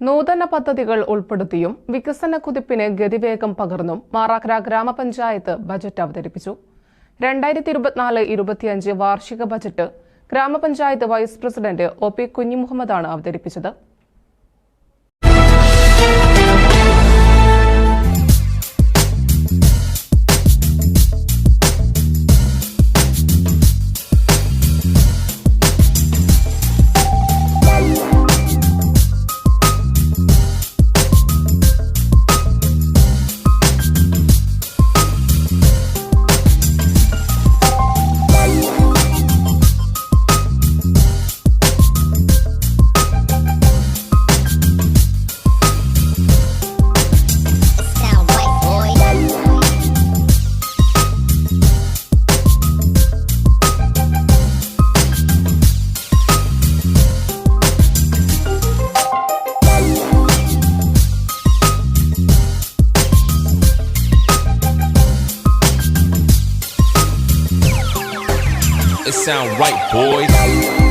നൂതന പദ്ധതികൾ ഉൾപ്പെടുത്തിയും വികസന കുതിപ്പിന് ഗതിവേഗം പകർന്നും മാറാക്കര ഗ്രാമപഞ്ചായത്ത് ബജറ്റ് അവതരിപ്പിച്ചു. രണ്ടായിരത്തി ഇരുപത്തിനാല് ഇരുപത്തിയഞ്ച് വാർഷിക ബജറ്റ് ഗ്രാമപഞ്ചായത്ത് വൈസ് പ്രസിഡന്റ് ഒ പി കുഞ്ഞിമുഹമ്മദാണ് അവതരിപ്പിച്ചത്. Sound right, boys.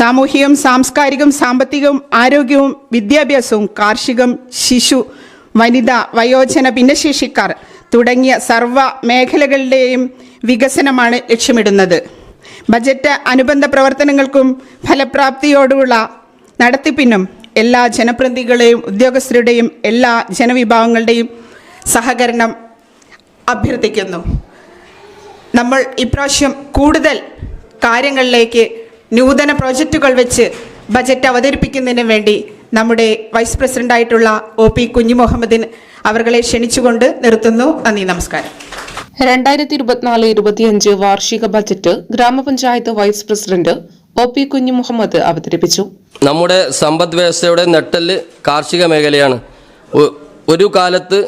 സാമൂഹികവും സാംസ്കാരികവും സാമ്പത്തികവും ആരോഗ്യവും വിദ്യാഭ്യാസവും കാർഷികം ശിശു വനിത വയോജന ഭിന്നശേഷിക്കാർ തുടങ്ങിയ സർവ മേഖലകളുടെയും വികസനമാണ് ലക്ഷ്യമിടുന്നത്. ബജറ്റ് അനുബന്ധ പ്രവർത്തനങ്ങൾക്കും ഫലപ്രാപ്തിയോടുള്ള നടത്തിപ്പിനും എല്ലാ ജനപ്രതിനിധികളെയും ഉദ്യോഗസ്ഥരുടെയും എല്ലാ ജനവിഭാഗങ്ങളുടെയും സഹകരണം അഭ്യർത്ഥിക്കുന്നു. നമ്മൾ ഇപ്രാവശ്യം കൂടുതൽ കാര്യങ്ങളിലേക്ക് നൂതന പ്രോജക്റ്റുകൾ വെച്ച് ബജറ്റ് അവതരിപ്പിക്കുന്നതിന് വേണ്ടി നമ്മുടെ വൈസ് പ്രസിഡന്റായിട്ടുള്ള ഒ പി കുഞ്ഞുമുഹമ്മദിൻ അവർകളെ ക്ഷണിച്ചുകൊണ്ട് നിർത്തുന്നു. നന്ദി നമസ്കാരം. രണ്ടായിരത്തി ഇരുപത്തിനാല് ഇരുപത്തിയഞ്ച് വാർഷിക ബജറ്റ് ഗ്രാമപഞ്ചായത്ത് vice president O P Kunhumuhammad അവതരിപ്പിച്ചു. നമ്മുടെ സമ്പദ് വ്യവസ്ഥയുടെ നെട്ടൽ കാർഷിക മേഖലയാണ്. ഒരു കാലത്ത്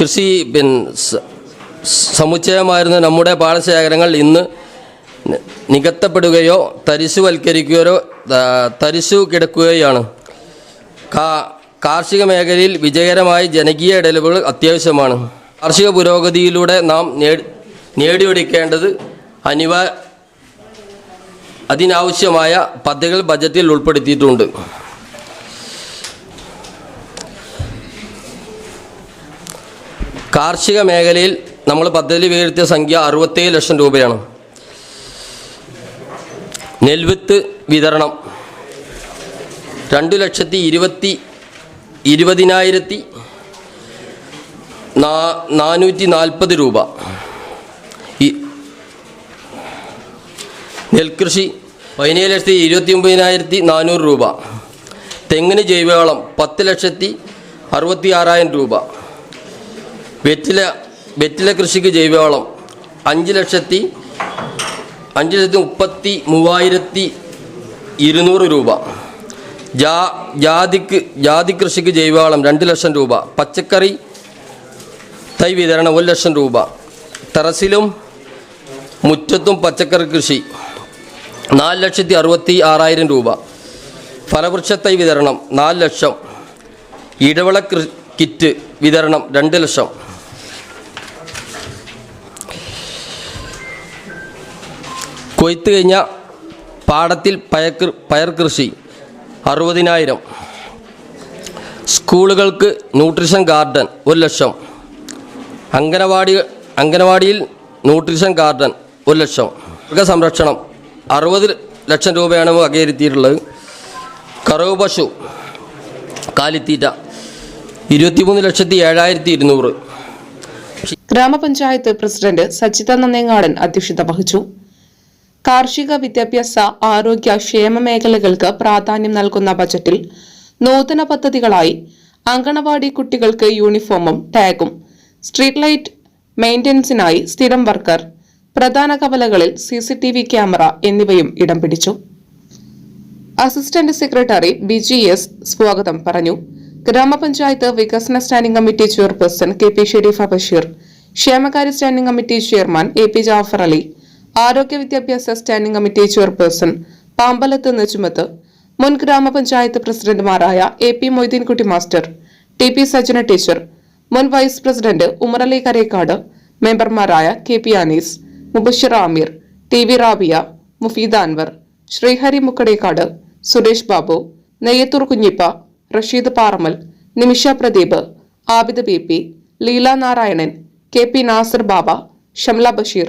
കൃഷി പിന്നെ സമുച്ചയമായിരുന്ന നമ്മുടെ പാടശേഖരങ്ങൾ ഇന്ന് നികത്തപ്പെടുകയോ തരിശുവൽക്കരിക്കുകയോ തരിശു കിടക്കുകയാണ്. കാർഷിക മേഖലയിൽ വിജയകരമായ ജനകീയ ഇടപെടലുകൾ അത്യാവശ്യമാണ്. കാർഷിക പുരോഗതിയിലൂടെ നാം നേടി നേടിയെടുക്കേണ്ടത് അനിവാ അതിനാവശ്യമായ പദ്ധതികൾ ബജറ്റിൽ ഉൾപ്പെടുത്തിയിട്ടുണ്ട്. കാർഷിക മേഖലയിൽ നമ്മൾ പദ്ധതി വീഴ്ത്തിയ സംഖ്യ അറുപത്തേഴ് ലക്ഷം രൂപയാണ്. നെൽവിത്ത് വിതരണം. രണ്ടു ലക്ഷത്തി ഇരുപത്തി ഇരുപതിനായിരത്തി നാനൂറ്റി നാൽപ്പത് രൂപ നെൽകൃഷി പതിനേഴ് ലക്ഷത്തി ഇരുപത്തി ഒമ്പതിനായിരത്തി നാനൂറ് രൂപ. തെങ്ങിന് ജൈവവളം പത്ത് ലക്ഷത്തി അറുപത്തി ആറായിരം രൂപ. വെറ്റില വെറ്റില കൃഷിക്ക് ജൈവവളം അഞ്ച് ലക്ഷത്തി അഞ്ച് ലക്ഷത്തി മുപ്പത്തി മൂവായിരത്തി ഇരുന്നൂറ് രൂപ. ജാ ജാതിക്ക് ജാതി കൃഷിക്ക് ജൈവവളം രണ്ട് ലക്ഷം രൂപ. പച്ചക്കറി തൈ വിതരണം ഒരു ലക്ഷം രൂപ. ടെറസിലും മുറ്റത്തും പച്ചക്കറി കൃഷി നാല് ലക്ഷത്തി അറുപത്തി ആറായിരം രൂപ. ഫലവൃക്ഷത്തൈ വിതരണം നാല് ലക്ഷം. ഇടവള കിറ്റ് വിതരണം രണ്ട് ലക്ഷം. കൊയ്ത്ത് കഴിഞ്ഞ പാടത്തിൽ പയർ പയർ കൃഷി. അറുപതിനായിരം. സ്കൂളുകൾക്ക് ന്യൂട്രീഷൻ ഗാർഡൻ ഒരു ലക്ഷം. അംഗനവാടി അംഗനവാടിയിൽ ന്യൂട്രീഷൻ ഗാർഡൻ ഒരു ലക്ഷം. മൃഗസംരക്ഷണം അറുപത് ലക്ഷം രൂപയാണ് വകയിരുത്തിയിട്ടുള്ളത്. കറവ് പശു കാലിത്തീറ്റ ഇരുപത്തിമൂന്ന് ലക്ഷത്തി ഏഴായിരത്തി ഇരുന്നൂറ്. ഗ്രാമപഞ്ചായത്ത് പ്രസിഡന്റ് സച്ചിത നന്നേങ്ങാടൻ അധ്യക്ഷത വഹിച്ചു. കാർഷിക വിദ്യാഭ്യാസ ആരോഗ്യ ക്ഷേമ മേഖലകൾക്ക് പ്രാധാന്യം നൽകുന്ന ബജറ്റിൽ നൂതന പദ്ധതികളായി അങ്കണവാടി കുട്ടികൾക്ക് യൂണിഫോമും ടാഗും സ്ട്രീറ്റ് ലൈറ്റ് മെയിന്റനൻസിനായി സ്ഥിരം വർക്കർ പ്രധാന കവലകളിൽ C C T V camera എന്നിവയും ഇടം പിടിച്ചു. അസിസ്റ്റന്റ് സെക്രട്ടറി ബിജി എസ് സ്വാഗതം പറഞ്ഞു. ഗ്രാമപഞ്ചായത്ത് വികസന standing committee chairperson K P Sherifa Basheer ക്ഷേമകാര്യ standing committee chairman A P Jafar Ali ആരോഗ്യ വിദ്യാഭ്യാസ standing committee chairperson Pambalath Nejumath മുൻ ഗ്രാമപഞ്ചായത്ത് പ്രസിഡന്റുമാരായ A P Moideenkutty master T P Sajana teacher മുൻ വൈസ് പ്രസിഡന്റ് ഉമറലി കരേക്കാട് മെമ്പർമാരായ K P Anees Mubashir Aameer T V Rabiya Mufeeda Anwar Sreehari Mukkadekkad Suresh Babu Neyyathur Kunhippa Rasheed Paramal Nimisha Pradeep Abid B P Leela Narayanan K P Nasar Baba Shamla Basheer